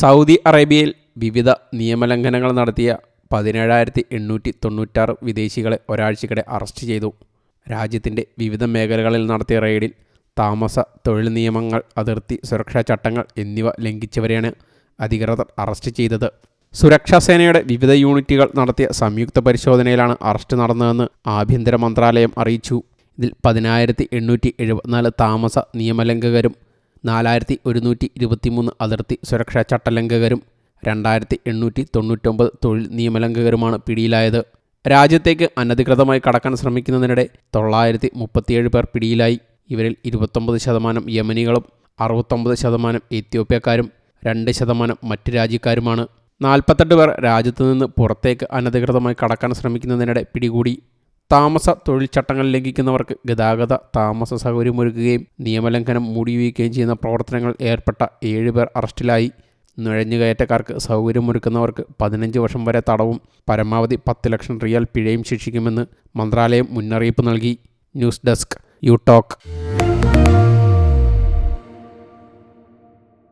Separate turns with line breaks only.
Saudi അറേബ്യയിൽ വിവിധ നിയമലംഘനങ്ങൾ നടത്തിയ പതിനേഴായിരത്തി എണ്ണൂറ്റി തൊണ്ണൂറ്റാറ് വിദേശികളെ ഒരാഴ്ചക്കിടെ അറസ്റ്റ് ചെയ്തു. രാജ്യത്തിന്റെ വിവിധ മേഖലകളിൽ നടത്തിയ റെയ്ഡിൽ താമസ തൊഴിൽ നിയമങ്ങൾ അതിർത്തി സുരക്ഷാ ചട്ടങ്ങൾ എന്നിവ ലംഘിച്ചവരെയാണ് അധികൃതർ അറസ്റ്റ് ചെയ്തത്. സുരക്ഷാ സേനയുടെ വിവിധ യൂണിറ്റുകൾ നടത്തിയ സംയുക്ത പരിശോധനയിലാണ് അറസ്റ്റ് നടന്നതെന്ന് ആഭ്യന്തര മന്ത്രാലയം അറിയിച്ചു. ഇതിൽ പതിനായിരത്തി എണ്ണൂറ്റി എഴുപത്തിനാല് താമസ നിയമലംഘകരും നാലായിരത്തി ഒരുന്നൂറ്റി ഇരുപത്തിമൂന്ന് അതിർത്തി സുരക്ഷാ ചട്ടലംഘകരും രണ്ടായിരത്തി എണ്ണൂറ്റി തൊണ്ണൂറ്റൊമ്പത് തൊഴിൽ നിയമലംഘകരുമാണ് പിടിയിലായത്. രാജ്യത്തേക്ക് അനധികൃതമായി കടക്കാൻ ശ്രമിക്കുന്നതിനിടെ തൊള്ളായിരത്തി മുപ്പത്തിയേഴ് പേർ പിടിയിലായി. ഇവരിൽ ഇരുപത്തൊമ്പത് ശതമാനം യമനികളും അറുപത്തൊമ്പത് ശതമാനം എത്യോപ്യക്കാരും രണ്ട് ശതമാനം മറ്റ് രാജ്യക്കാരുമാണ്. നാൽപ്പത്തെട്ട് പേർ രാജ്യത്തു നിന്ന് പുറത്തേക്ക് അനധികൃതമായി കടക്കാൻ ശ്രമിക്കുന്നതിനിടെ പിടികൂടി. താമസ തൊഴിൽ ചട്ടങ്ങൾ ലംഘിക്കുന്നവർക്ക് ഗതാഗത താമസ സൗകര്യമൊരുക്കുകയും നിയമലംഘനം മൂടിവയ്ക്കുകയും ചെയ്യുന്ന പ്രവർത്തനങ്ങൾ ഏർപ്പെട്ട ഏഴുപേർ അറസ്റ്റിലായി. നുഴഞ്ഞുകയറ്റക്കാർക്ക് സൗകര്യമൊരുക്കുന്നവർക്ക് പതിനഞ്ച് വർഷം വരെ തടവും പരമാവധി പത്ത് ലക്ഷം റിയാൽ പിഴയും ശിക്ഷിക്കുമെന്ന് മന്ത്രാലയം മുന്നറിയിപ്പ് നൽകി. News desk you talk.